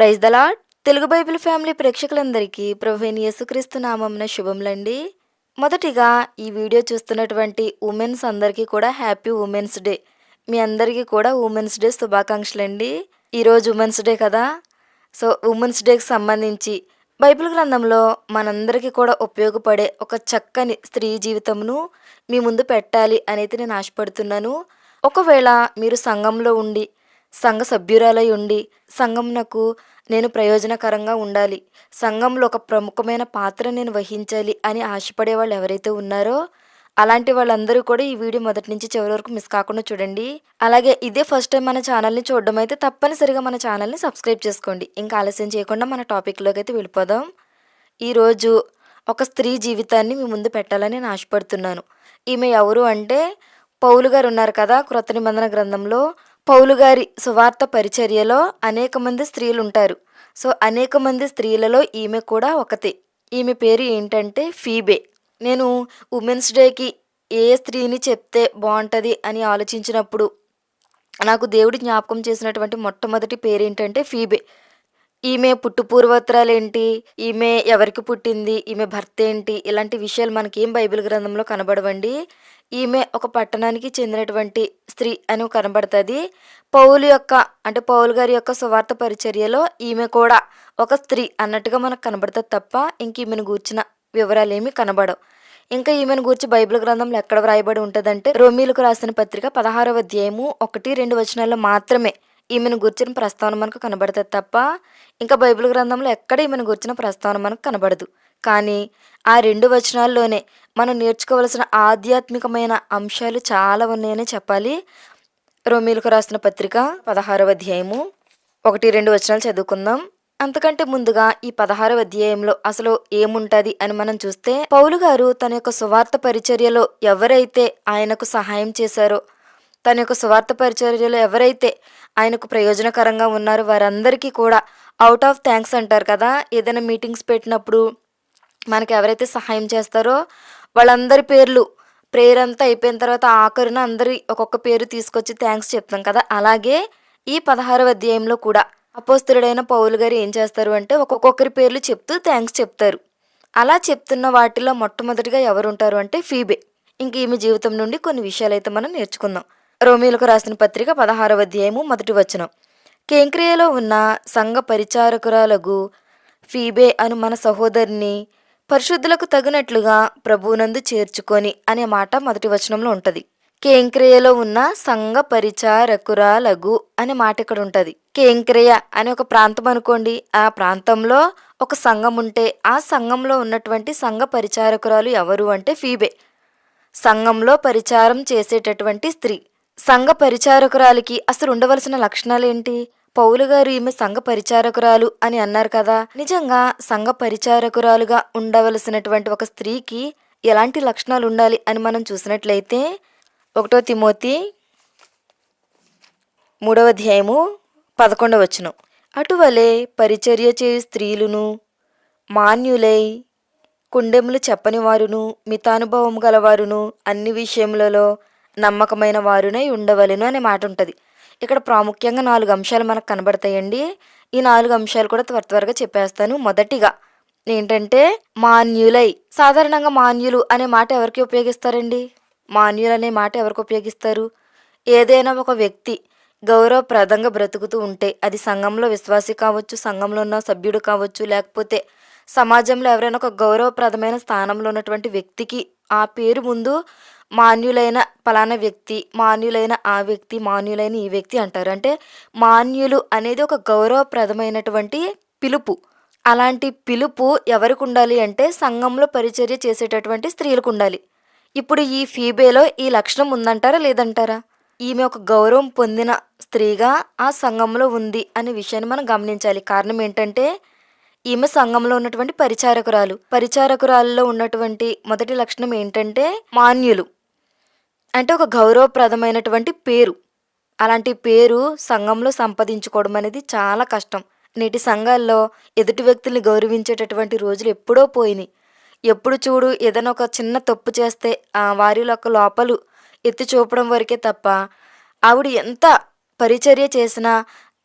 Praise the Lord Telugu Bible family ప్రేక్షకులందరికీ ప్రభువైన యేసుక్రీస్తు నామంన శుభములండి. మొదటిగా ఈ వీడియో చూస్తున్నటువంటి ఉమెన్స్ అందరికీ కూడా హ్యాపీ ఉమెన్స్ డే. మీ అందరికీ కూడా ఉమెన్స్ డే శుభాకాంక్షలండి. ఈరోజు ఉమెన్స్ డే కదా. సో ఉమెన్స్ డేకి సంబంధించి బైబిల్ గ్రంథంలో మనందరికీ కూడా ఉపయోగపడే ఒక చక్కని స్త్రీ జీవితంను మీ ముందు పెట్టాలి అనేది నేను ఆశపడుతున్నాను. ఒకవేళ మీరు సంఘంలో ఉండి సంఘ సభ్యురాలై ఉండి సంఘంనకు నేను ప్రయోజనకరంగా ఉండాలి. సంఘంలో ఒక ప్రముఖమైన పాత్ర నేను వహించాలి అని ఆశపడే వాళ్ళు ఎవరైతే ఉన్నారో అలాంటి వాళ్ళందరూ కూడా ఈ వీడియో మొదటి నుంచి చివరి వరకు మిస్ కాకుండా చూడండి. అలాగే ఇదే ఫస్ట్ టైం మన ఛానల్ని చూడడం అయితే తప్పనిసరిగా మన ఛానల్ని సబ్స్క్రైబ్ చేసుకోండి. ఇంకా ఆలస్యం చేయకుండా మన టాపిక్లోకి అయితే వెళ్ళిపోదాం. ఈరోజు ఒక స్త్రీ జీవితాన్ని మీ ముందు పెట్టాలని నేను ఆశపడుతున్నాను. ఈమె ఎవరు అంటే పౌలు గారు ఉన్నారు కదా క్రొత్త నిబంధన గ్రంథంలో పౌలు గారి సువార్త పరిచర్యలో అనేక మంది స్త్రీలు ఉంటారు సో అనేక మంది స్త్రీలలో ఈమె కూడా ఒకతే. ఈమె పేరు ఏంటంటే ఫీబే. నేను ఉమెన్స్ డేకి ఏ స్త్రీని చెప్తే బాగుంటుంది అని ఆలోచించినప్పుడు నాకు దేవుడి జ్ఞాపకం చేసినటువంటి మొట్టమొదటి పేరు ఏంటంటే ఫీబే. ఈమె పుట్టు పూర్వోత్తరాలు ఏంటి ఈమె ఎవరికి పుట్టింది? ఈమె భర్త ఏంటి ఇలాంటి విషయాలు మనకి ఏం బైబిల్ గ్రంథంలో కనబడవండి. ఈమె ఒక పట్టణానికి చెందినటువంటి స్త్రీ అని కనబడుతుంది. పౌలు యొక్క అంటే పౌలు గారి యొక్క సువార్త పరిచర్యలో ఈమె కూడా ఒక స్త్రీ అన్నట్టుగా మనకు కనబడుతుంది తప్ప ఇంక ఈమెను గూర్చిన వివరాలు ఏమీ కనబడవు. ఇంకా ఈమెను గురించి బైబిల్ గ్రంథంలో ఎక్కడ వ్రాయబడి ఉంటుందంటే రోమిలకు రాసిన పత్రిక పదహారవ అధ్యాయము ఒకటి రెండు వచనాల్లో మాత్రమే ఈమెను గుర్చిన ప్రస్తావన మనకు కనబడుతుంది తప్ప ఇంకా బైబిల్ గ్రంథంలో ఎక్కడ ఈమెను గుర్చిన ప్రస్తావన మనకు కనబడదు. కానీ ఆ రెండు వచనాల్లోనే మనం నేర్చుకోవలసిన ఆధ్యాత్మికమైన అంశాలు చాలా ఉన్నాయని చెప్పాలి. రోమిలకు రాసిన పత్రిక పదహారవ అధ్యాయము ఒకటి రెండు వచనాలు చదువుకుందాం. అంతకంటే ముందుగా ఈ పదహారవ అధ్యాయంలో అసలు ఏముంటది అని మనం చూస్తే పౌలు గారు తన యొక్క సువార్త పరిచర్యలో ఎవరైతే ఆయనకు సహాయం చేశారో తన యొక్క సువార్త పరిచర్యలో ఎవరైతే ఆయనకు ప్రయోజనకరంగా ఉన్నారో వారందరికీ కూడా అవుట్ ఆఫ్ థ్యాంక్స్ అంటారు కదా. ఏదైనా మీటింగ్స్ పెట్టినప్పుడు మనకు ఎవరైతే సహాయం చేస్తారో వాళ్ళందరి పేర్లు ప్రేయర్ అంతా అయిపోయిన తర్వాత ఆఖరిన అందరి ఒక్కొక్క పేరు తీసుకొచ్చి థ్యాంక్స్ చెప్తాం కదా. అలాగే ఈ పదహారవ అధ్యాయంలో కూడా అపోస్తుడైన పౌలు గారు ఏం చేస్తారు అంటే ఒక్కొక్కరి పేర్లు చెప్తూ థ్యాంక్స్ చెప్తారు. అలా చెప్తున్న వాటిలో మొట్టమొదటిగా ఎవరు ఉంటారు అంటే ఫీబే. ఇంక ఈమె జీవితం నుండి కొన్ని విషయాలైతే మనం నేర్చుకుందాం. రోమిలకు రాసిన పత్రిక పదహారవ అధ్యాయము మొదటి వచనం. కేంక్రియలో ఉన్న సంఘ పరిచారకురాలకు ఫీబే అను మన సహోదరిని పరిశుద్ధులకు తగినట్లుగా ప్రభువునందు చేర్చుకొని అనే మాట మొదటి వచనంలో ఉంటుంది. కేంక్రియలో ఉన్న సంఘ పరిచారకురాలగు అనే మాట ఇక్కడ ఉంటుంది. కేంక్రియ అనే ఒక ప్రాంతం అనుకోండి. ఆ ప్రాంతంలో ఒక సంఘం ఉంటే ఆ సంఘంలో ఉన్నటువంటి సంఘ పరిచారకురాలు ఎవరు అంటే ఫీబే. సంఘంలో పరిచారం చేసేటటువంటి స్త్రీ. సంఘ పరిచారకురాలికి అసలు ఉండవలసిన లక్షణాలు ఏంటి పౌలు గారు ఈమె సంఘ పరిచారకురాలు అని అన్నారు కదా. నిజంగా సంఘ పరిచారకురాలుగా ఉండవలసినటువంటి ఒక స్త్రీకి ఎలాంటి లక్షణాలు ఉండాలి అని మనం చూసినట్లయితే ఒకటో తిమోతి మూడవ అధ్యాయము పదకొండవ వచనం. అటువలే పరిచర్య చేయు స్త్రీలును మాన్యులై కుండెములు చెప్పని వారును మితానుభవం గలవారును అన్ని విషయములలో నమ్మకమైన వారునై ఉండవలెను అనే మాట ఉంటుంది. ఇక్కడ ప్రాముఖ్యంగా నాలుగు అంశాలు మనకు కనబడతాయండి. ఈ నాలుగు అంశాలు కూడా త్వర త్వరగా చెప్పేస్తాను. మొదటిగా ఏంటంటే మాన్యులై. సాధారణంగా మాన్యులు అనే మాట ఎవరికి ఉపయోగిస్తారండి? మాన్యులు అనే మాట ఎవరికి ఉపయోగిస్తారు? ఏదైనా ఒక వ్యక్తి గౌరవప్రదంగా బ్రతుకుతూ ఉంటే అది సంఘంలో విశ్వాసి కావచ్చు సంఘంలో ఉన్న సభ్యుడు కావచ్చు లేకపోతే సమాజంలో ఎవరైనా ఒక గౌరవప్రదమైన స్థానంలో ఉన్నటువంటి వ్యక్తికి ఆ పేరు ముందు మాన్యులైన ఫలానా వ్యక్తి మాన్యులైన ఆ వ్యక్తి మాన్యులైన ఈ వ్యక్తి అంటారు. అంటే మాన్యులు అనేది ఒక గౌరవప్రదమైనటువంటి పిలుపు. అలాంటి పిలుపు ఎవరికి ఉండాలి అంటే సంఘంలో పరిచర్య చేసేటటువంటి స్త్రీలకు ఉండాలి. ఇప్పుడు ఈ ఫీబేలో ఈ లక్షణం ఉందంటారా లేదంటారా? ఈమె ఒక గౌరవం పొందిన స్త్రీగా ఆ సంఘంలో ఉంది అనే విషయాన్ని మనం గమనించాలి. కారణం ఏంటంటే ఈమె సంఘంలో ఉన్నటువంటి పరిచారకురాలు. పరిచారకురాల్లో ఉన్నటువంటి మొదటి లక్షణం ఏంటంటే మాన్యులు. అంటే ఒక గౌరవప్రదమైనటువంటి పేరు. అలాంటి పేరు సంఘంలో సంపాదించుకోవడం అనేది చాలా కష్టం. నేటి సంఘాల్లో ఎదుటి వ్యక్తుల్ని గౌరవించేటటువంటి రోజులు ఎప్పుడో పోయినాయి. ఎప్పుడు చూడు ఏదైనా ఒక చిన్న తప్పు చేస్తే ఆ వారిలో ఒక లోపలు ఎత్తి చూపడం వరకే తప్ప ఆవిడ ఎంత పరిచర్య చేసినా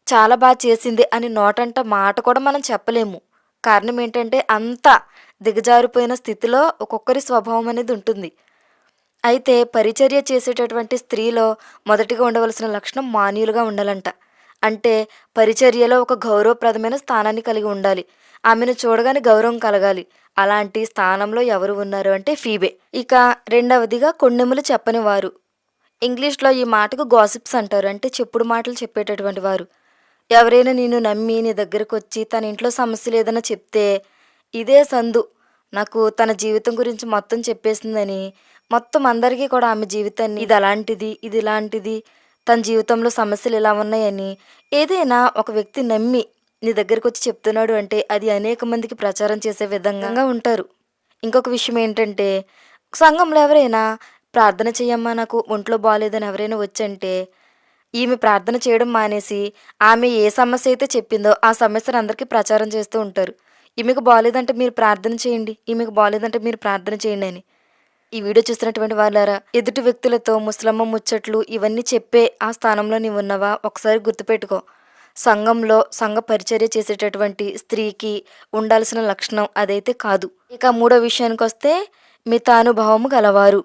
చాలా బాగా చేసింది అని నోటంట మాట కూడా మనం చెప్పలేము. కారణం ఏంటంటే అంత దిగజారిపోయిన స్థితిలో ఒక్కొక్కరి స్వభావం అనేది ఉంటుంది. అయితే పరిచర్య చేసేటటువంటి స్త్రీలో మొదటిగా ఉండవలసిన లక్షణం మాన్యులుగా ఉండాలంట. అంటే పరిచర్యలో ఒక గౌరవప్రదమైన స్థానాన్ని కలిగి ఉండాలి. ఆమెను చూడగానే గౌరవం కలగాలి. అలాంటి స్థానంలో ఎవరు ఉన్నారు అంటే ఫీబే. ఇక రెండవదిగా కొండెములు చెప్పని వారు ఇంగ్లీష్లో ఈ మాటకు గాసిప్స్ అంటారు. అంటే చెప్పుడు మాటలు చెప్పేటటువంటి వారు. ఎవరైనా నిన్ను నమ్మి నీ దగ్గరకు వచ్చి తన ఇంట్లో సమస్యలు ఏదైనా చెప్తే ఇదే సందు. నాకు తన జీవితం గురించి మొత్తం చెప్పేసిందని మొత్తం అందరికీ కూడా ఆమె జీవితాన్ని ఇది అలాంటిది ఇది ఇలాంటిది తన జీవితంలో సమస్యలు ఇలా ఉన్నాయని ఏదైనా ఒక వ్యక్తి నమ్మి నీ దగ్గరికి వచ్చి చెప్తున్నాడు అంటే అది అనేక మందికి ప్రచారం చేసే విధంగా ఉంటారు. ఇంకొక విషయం ఏంటంటే సంఘంలో ఎవరైనా ప్రార్థన చేయమ్మా నాకు ఒంట్లో బాగాలేదని ఎవరైనా వచ్చంటే ఈమె ప్రార్థన చేయడం మానేసి ఆమె ఏ సమస్య అయితే చెప్పిందో ఆ సమస్యను అందరికీ ప్రచారం చేస్తూ ఉంటారు. ఈమెకు బాగాలేదంటే మీరు ప్రార్థన చేయండి ఈమెకు బాగాలేదంటే మీరు ప్రార్థన చేయండి అని. ఈ వీడియో చూస్తున్నటువంటి వాళ్ళారా ఎదుటి వ్యక్తులతో ముసలమ్మ ముచ్చట్లు ఇవన్నీ చెప్పే ఆ స్థానంలో నీవు ఉన్నవా? ఒకసారి గుర్తుపెట్టుకో. సంఘంలో సంఘ పరిచర్య చేసేటటువంటి స్త్రీకి ఉండాల్సిన లక్షణం అదైతే కాదు. ఇక మూడో విషయానికి వస్తే మితానుభవము గలవారు.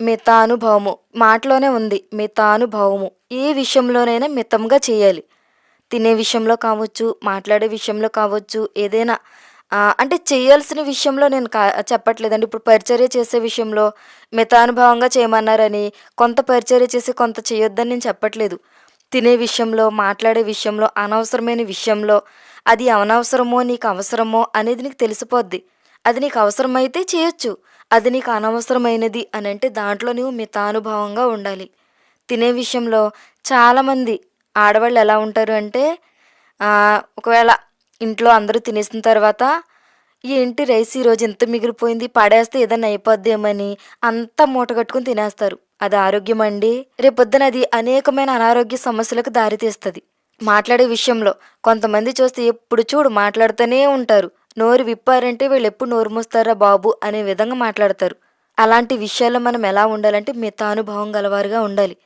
మితానుభవము. మాటలోనే ఉంది మితానుభవము. ఏ విషయంలోనైనా మితంగా చేయాలి. తినే విషయంలో కావచ్చు మాట్లాడే విషయంలో కావచ్చు ఏదైనా ఆ, అంటే చేయాల్సిన విషయంలో నేను కా చెప్పట్లేదండి. ఇప్పుడు పరిచర్య చేసే విషయంలో మితానుభవంగా చేయమన్నారని కొంత పరిచర్య చేసి కొంత చేయొద్దని నేను చెప్పట్లేదు. తినే విషయంలో మాట్లాడే విషయంలో అనవసరమైన విషయంలో అది అనవసరమో నీకు అవసరమో అనేది నీకు తెలిసిపోద్ది. అది నీకు అవసరమైతే చేయొచ్చు. అది నీకు అనవసరమైనది అని అంటే దాంట్లో నువ్వు మితానుభవంగా ఉండాలి. తినే విషయంలో చాలామంది ఆడవాళ్ళు ఎలా ఉంటారు అంటే ఒకవేళ ఇంట్లో అందరూ తినేసిన తర్వాత ఏంటి రైస్ ఈరోజు ఎంత మిగిలిపోయింది? పడేస్తే ఏదైనా అయిపోద్దేమని? అంతా మూట కట్టుకుని తినేస్తారు. అది ఆరోగ్యం అండి. రేపొద్దున అది అనేకమైన అనారోగ్య సమస్యలకు దారితీస్తుంది మాట్లాడే విషయంలో కొంతమంది చూస్తే ఎప్పుడు చూడు మాట్లాడుతూనే ఉంటారు. నోరు విప్పారంటే వీళ్ళు ఎప్పుడు నోరు మూస్తారా బాబు అనే విధంగా మాట్లాడతారు. అలాంటి విషయాల్లో మనం ఎలా ఉండాలంటే మితానుభవం గలవారుగా ఉండాలి.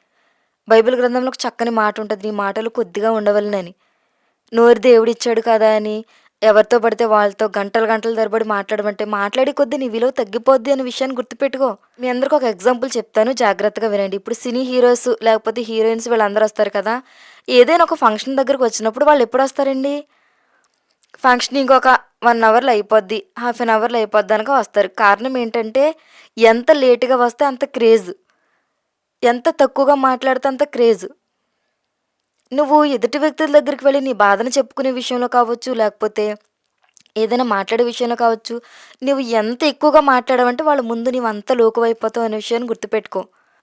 బైబిల్ గ్రంథంలో చక్కని మాట ఉంటుంది. నీ మాటలు కొద్దిగా ఉండవలనని. నోరు దేవుడిచ్చాడు కదా అని. ఎవరితో పడితే వాళ్ళతో గంటలు గంటలు తరబడి మాట్లాడమంటే మాట్లాడి కొద్దీ నీ విలువ తగ్గిపోద్ది అనే విషయాన్ని గుర్తుపెట్టుకో. మీ అందరికి ఒక ఎగ్జాంపుల్ చెప్తాను జాగ్రత్తగా వినండి. ఇప్పుడు సినీ హీరోస్ లేకపోతే హీరోయిన్స్ వీళ్ళందరూ వస్తారు కదా. ఏదైనా ఒక ఫంక్షన్ దగ్గరకు వచ్చినప్పుడు వాళ్ళు ఎప్పుడు వస్తారండి? ఫంక్షన్ ఇంకొక వన్ అవర్లో అయిపోద్ది హాఫ్ అన్ అవర్లో అయిపోద్ది అనక వస్తారు. కారణం ఏంటంటే ఎంత లేటుగా వస్తే అంత క్రేజ్. ఎంత తక్కువగా మాట్లాడితే అంత క్రేజ్. నువ్వు ఎదుటి వ్యక్తుల దగ్గరికి వెళ్ళి నీ బాధను చెప్పుకునే విషయంలో కావచ్చు లేకపోతే ఏదైనా మాట్లాడే విషయంలో కావచ్చు నువ్వు ఎంత ఎక్కువగా మాట్లాడవంటే వాళ్ళ ముందు నీవు అంత లోకువైపోతావు అనే విషయాన్ని గుర్తుపెట్టుకో.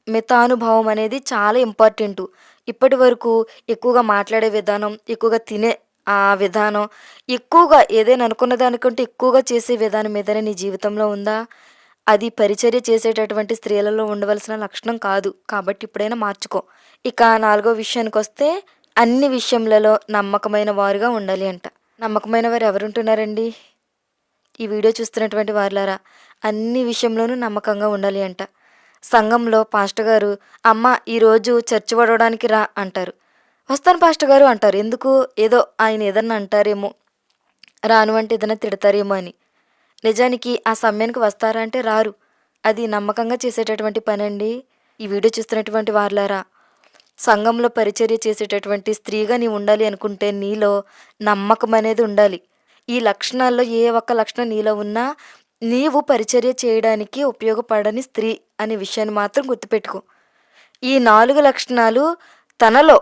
మితానుభవం అనేది చాలా ఇంపార్టెంట్. ఇప్పటి వరకు ఎక్కువగా మాట్లాడే విధానం ఎక్కువగా తినే ఆ విధానం ఎక్కువగా ఏదైనా అనుకున్న దానికంటే ఎక్కువగా చేసే విధానం ఏదైనా నీ జీవితంలో ఉందా? అది పరిచర్య చేసేటటువంటి స్త్రీలలో ఉండవలసిన లక్షణం కాదు. కాబట్టి ఇప్పుడైనా మార్చుకో. ఇక నాలుగో విషయానికి వస్తే అన్ని విషయములలో నమ్మకమైన వారుగా ఉండాలి అంట. నమ్మకమైన వారు ఎవరుంటున్నారండి? ఈ వీడియో చూస్తున్నటువంటి వారులారా అన్ని విషయంలోనూ నమ్మకంగా ఉండాలి అంట. సంఘంలో పాస్టర్ గారు అమ్మ ఈరోజు చర్చి పడవడానికి రా అంటారు. వస్తాను పాస్టర్ గారు అంటారు. ఎందుకు? ఏదో ఆయన ఏదన్నా అంటారేమో. రాను అంటే ఏదైనా తిడతారేమో అని. నిజానికి ఆ సమయానికి వస్తారా అంటే రారు. అది నమ్మకంగా చేసేటటువంటి పని అండి ఈ వీడియో చూస్తున్నటువంటి వారులారా సంఘంలో పరిచర్య చేసేటటువంటి స్త్రీగా నీవు ఉండాలి అనుకుంటే నీలో నమ్మకం అనేది ఉండాలి. ఈ లక్షణాల్లో ఏ ఒక్క లక్షణం నీలో ఉన్నా నీవు పరిచర్య చేయడానికి ఉపయోగపడని స్త్రీ అనే విషయాన్ని మాత్రం గుర్తుపెట్టుకో. ఈ నాలుగు లక్షణాలు తనలో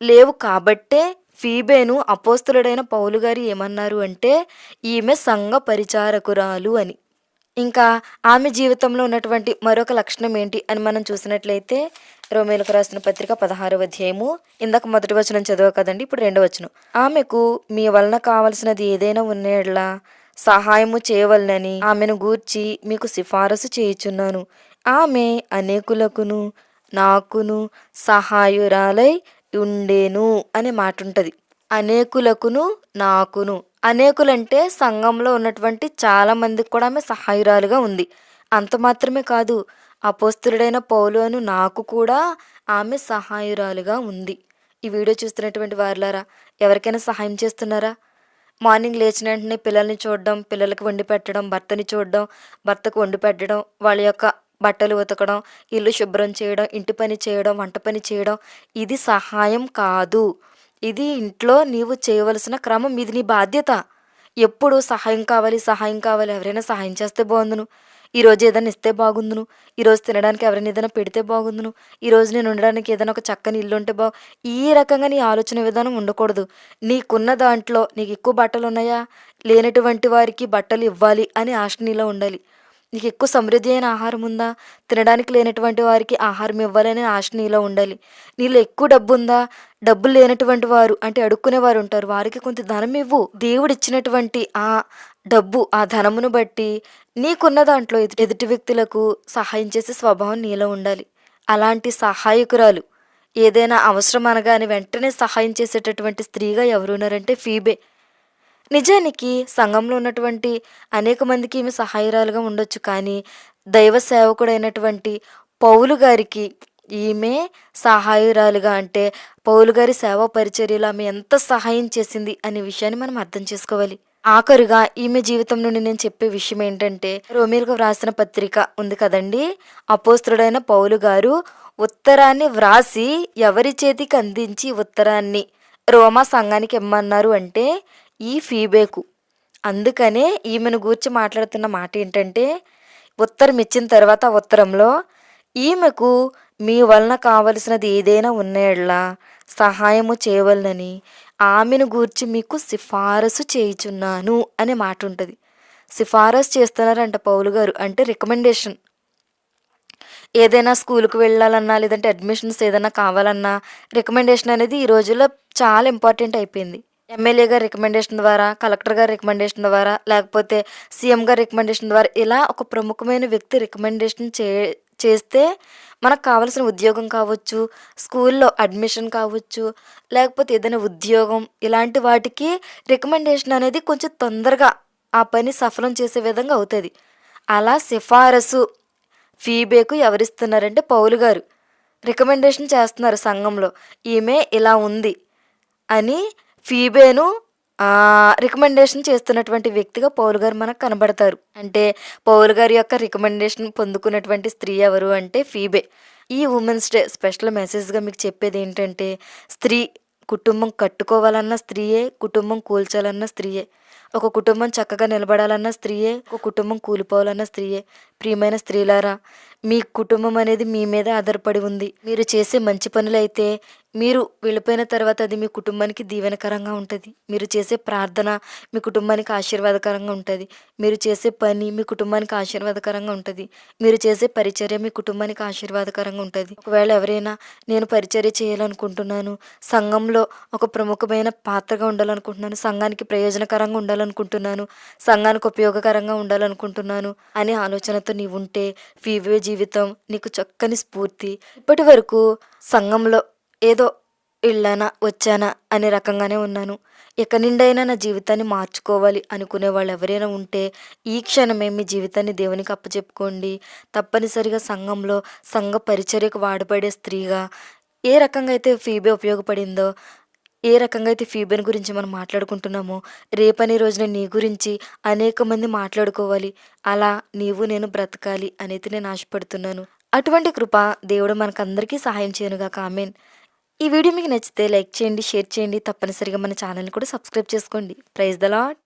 లేవు కాబట్టే ఫీబేను అపోస్తులుడైన పౌలు గారు ఏమన్నారు అంటే ఈమె సంఘ పరిచారకురాలు అని. ఇంకా ఆమె జీవితంలో ఉన్నటువంటి మరొక లక్షణం ఏంటి అని మనం చూసినట్లయితే రోమేలకు రాసిన పత్రిక పదహారవ అధ్యాయము. ఇందాక మొదటి వచనం చదవ కదండి ఇప్పుడు రెండవ వచనం. ఆమెకు మీ వలన కావలసినది ఏదైనా ఉన్నేలా సహాయము చేయవలనని ఆమెను గూర్చి మీకు సిఫారసు చేయుచున్నాను. ఆమె అనేకులకును నాకును సహాయురాలై ఉండేను అనే మాట ఉంటుంది అనేకులకును నాకును. అనేకులంటే సంఘంలో ఉన్నటువంటి చాలా మందికి కూడా ఆమె సహాయురాలుగా ఉంది. అంత మాత్రమే కాదు అపోస్తుడైన పౌలు అను నాకు కూడా ఆమె సహాయురాలుగా ఉంది. ఈ వీడియో చూస్తున్నటువంటి వారులారా ఎవరికైనా సహాయం చేస్తున్నారా? మార్నింగ్ లేచిన వెంటనే పిల్లల్ని చూడడం పిల్లలకి వండి పెట్టడం భర్తని చూడడం భర్తకు వండి పెట్టడం వాళ్ళ యొక్క బట్టలు ఉతకడం ఇల్లు శుభ్రం చేయడం ఇంటి పని చేయడం వంట పని చేయడం ఇది సహాయం కాదు. ఇది ఇంట్లో నీవు చేయవలసిన క్రమం. ఇది నీ బాధ్యత. ఎప్పుడు సహాయం కావాలి సహాయం కావాలి ఎవరైనా సహాయం చేస్తే బాగుందును. ఈరోజు ఏదైనా ఇస్తే బాగుందును. ఈరోజు తినడానికి ఎవరైనా ఏదైనా పెడితే బాగుందును. ఈరోజు నేను ఉండడానికి ఏదైనా ఒక చక్కని ఇల్లు ఉంటే బాగు ఈ రకంగా నీ ఆలోచన విధానం ఉండకూడదు. నీకున్న దాంట్లో నీకు ఎక్కువ బట్టలు ఉన్నాయా? లేనటువంటి వారికి బట్టలు ఇవ్వాలి అని ఆశ నీలో ఉండాలి. నీకు ఎక్కువ సమృద్ధి అయిన ఆహారం ఉందా? తినడానికి లేనటువంటి వారికి ఆహారం ఇవ్వాలనే ఆశ నీలో ఉండాలి. నీలో ఎక్కువ డబ్బు ఉందా? డబ్బులు లేనటువంటి వారు అంటే అడుక్కునే వారు ఉంటారు. వారికి కొంత ధనం ఇవ్వు. దేవుడు ఇచ్చినటువంటి ఆ డబ్బు ఆ ధనమును బట్టి నీకున్న దాంట్లో ఎదుటి వ్యక్తులకు సహాయం చేసే స్వభావం నీలో ఉండాలి. అలాంటి సహాయకురాలు ఏదైనా అవసరం అనగానే వెంటనే సహాయం చేసేటటువంటి స్త్రీగా ఎవరున్నారంటే ఫీబే. నిజానికి సంఘంలో ఉన్నటువంటి అనేక మందికి ఈమె సహాయరాలుగా ఉండొచ్చు కానీ దైవ సేవకుడైనటువంటి పౌలు గారికి ఈమె సహాయురాలుగా అంటే పౌలు గారి సేవా పరిచర్యలో ఆమె ఎంత సహాయం చేసింది అనే విషయాన్ని మనం అర్థం చేసుకోవాలి. ఆఖరుగా ఈమె జీవితం నుండి నేను చెప్పే విషయం ఏంటంటే రోమిలకు వ్రాసిన పత్రిక ఉంది కదండి. అపోస్తుడైన పౌలు గారు ఉత్తరాన్ని వ్రాసి ఎవరి చేతికి అందించి ఉత్తరాన్ని రోమా సంఘానికి ఇమ్మన్నారు అంటే ఈ ఫీబేకు అందుకనే ఈమెను గూర్చి మాట్లాడుతున్న మాట ఏంటంటే ఉత్తరం ఇచ్చిన తర్వాత ఉత్తరంలో ఈమెకు మీ వలన కావలసినది ఏదైనా ఉన్నయడ్లా సహాయము చేయవలనని ఆమెను గూర్చి మీకు సిఫారసు చేయుచున్నాను అనే మాట ఉంటుంది సిఫారసు చేస్తున్నారంట పౌలు గారు అంటే రికమెండేషన్. ఏదైనా స్కూల్కి వెళ్ళాలన్నా లేదంటే అడ్మిషన్స్ ఏదైనా కావాలన్నా రికమెండేషన్ అనేది ఈ రోజుల్లో చాలా ఇంపార్టెంట్ అయిపోయింది. ఎమ్మెల్యే గారి రికమెండేషన్ ద్వారా కలెక్టర్ గారి రికమెండేషన్ ద్వారా లేకపోతే సీఎం గారి రికమెండేషన్ ద్వారా ఇలా ఒక ప్రముఖమైన వ్యక్తి రికమెండేషన్ చే చేస్తే మనకు కావాల్సిన ఉద్యోగం కావచ్చు స్కూల్లో అడ్మిషన్ కావచ్చు లేకపోతే ఏదైనా ఉద్యోగం ఇలాంటి వాటికి రికమెండేషన్ అనేది కొంచెం తొందరగా ఆ పని సఫలం చేసే విధంగా అవుతుంది. అలా సిఫారసు ఫీబేకు ఎవరిస్తున్నారంటే పౌలు గారు. రికమెండేషన్ చేస్తున్నారు సంఘంలో. ఈమె ఇలా ఉంది అని ఫీబేను రికమెండేషన్ చేస్తున్నటువంటి వ్యక్తిగా పౌలు గారు మనకు కనబడతారు. అంటే పౌలు గారి యొక్క రికమెండేషన్ పొందుకున్నటువంటి స్త్రీ ఎవరు అంటే ఫీబే. ఈ ఉమెన్స్ డే స్పెషల్ మెసేజ్గా మీకు చెప్పేది ఏంటంటే స్త్రీ కుటుంబం కట్టుకోవాలన్న స్త్రీయే కుటుంబం కూల్చాలన్న స్త్రీయే. ఒక కుటుంబం చక్కగా నిలబడాలన్న స్త్రీయే ఒక కుటుంబం కూలిపోవాలన్న స్త్రీయే. ప్రియమైన స్త్రీలారా మీ కుటుంబం అనేది మీ మీద ఆధారపడి ఉంది. మీరు చేసే మంచి పనులైతే మీరు వెళ్ళిపోయిన తర్వాత అది మీ కుటుంబానికి దీవెనకరంగా ఉంటుంది. మీరు చేసే ప్రార్థన మీ కుటుంబానికి ఆశీర్వాదకరంగా ఉంటుంది. మీరు చేసే పని మీ కుటుంబానికి ఆశీర్వాదకరంగా ఉంటుంది. మీరు చేసే పరిచర్య మీ కుటుంబానికి ఆశీర్వాదకరంగా ఉంటుంది. ఒకవేళ ఎవరైనా నేను పరిచర్య చేయాలనుకుంటున్నాను సంఘంలో ఒక ప్రముఖమైన పాత్రగా ఉండాలనుకుంటున్నాను సంఘానికి ప్రయోజనకరంగా ఉండాలనుకుంటున్నాను సంఘానికి ఉపయోగకరంగా ఉండాలనుకుంటున్నాను అనే ఆలోచనతో నీవు ఉంటే ఫీవే జీవితం నీకు చక్కని స్ఫూర్తి. ఇప్పటి వరకు సంఘంలో ఏదో వెళ్ళానా వచ్చానా అనే రకంగానే ఉన్నాను. ఎక్కడి నుండైనా నా జీవితాన్ని మార్చుకోవాలి అనుకునే వాళ్ళు ఎవరైనా ఉంటే ఈ క్షణమే మీ జీవితాన్ని దేవునికి అప్పచెప్పుకోండి. తప్పనిసరిగా సంఘంలో సంఘ పరిచర్యకు వాడబడే స్త్రీగా ఏ రకంగా అయితే ఫీబే ఉపయోగపడిందో ఏ రకంగా అయితే ఫీబెన్ గురించి మనం మాట్లాడుకుంటున్నామో రేపనే రోజున నీ గురించి అనేక మంది మాట్లాడుకోవాలి. అలా నీవు నేను బ్రతకాలి అనేది నేను ఆశపడుతున్నాను. అటువంటి కృప దేవుడు మనకందరికీ సహాయం చేయనుగా కామెన్ ఈ వీడియో మీకు నచ్చితే లైక్ చేయండి షేర్ చేయండి. తప్పనిసరిగా మన ఛానల్ని కూడా సబ్స్క్రైబ్ చేసుకోండి. Praise the lot